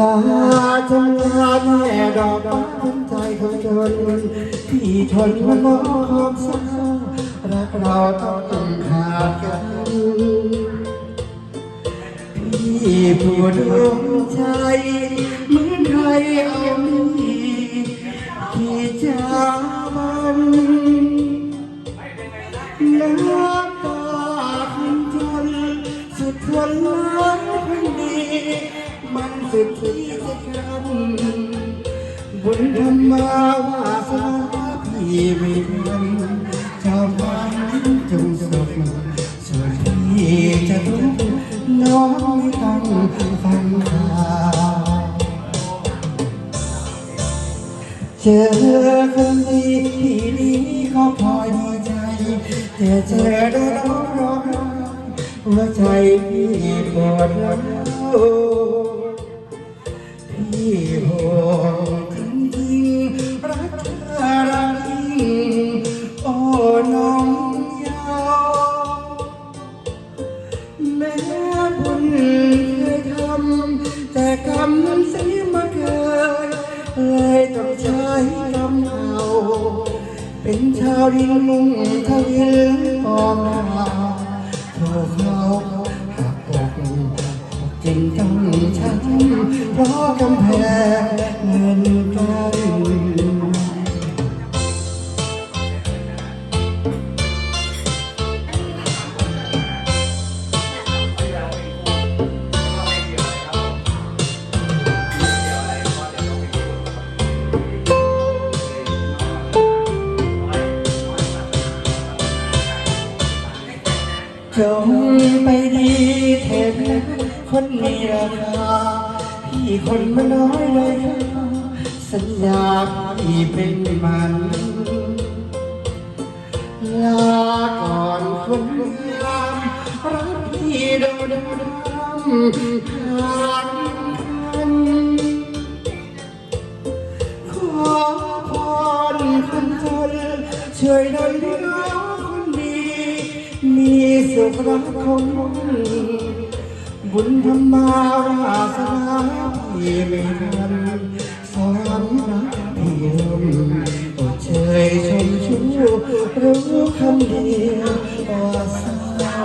ลาจัลาแม่ดอกบ้านใจของเธอพี่ทนมามองความเศร้ารักเราต้องขาดกันพี่ผู้ดวงใจเหมือนใครเอาพี่ที่จะมัน น้ำตาพันจนสุดทนล้างพันดี มันสุดที่จะทำบุญธรรมาวาสนาพี่ไม่ทำชาวบ้านจงสุขส่วนพี่จะทุกข์น้องไม่ต้องฟังข่าวเจอคนดีพี่ดี แต่เจอแล้วร้องร้องไห้หัวใจพี่ปวดร้าวพี่ห่วงจริงรักเธอรักจริงโอ้น้องยาวแม้บุญเคยทำแต่กรรมนั้นเสียมาเกินเลยต้องใช้กรรมเอา เป็นชาวดินมุ่งทะเวียนออกมาถูกเขาหักอกจึงต้องช้ำเพราะกำแพงเงินกัน คนมีราคาพี่คนมันน้อยเลยค่ะสัญญาพี่เป็นมันลาก่อนคนงามรักพี่ดดดำขาดคันขอพรคนจนช่วยดลน้องคนดี มีสุขรักคง บุญธรรมาสนาพี่ไม่ทันสอนรักพี่ยมโอเชยชมชูรู้คำเดียวว่าเศร้า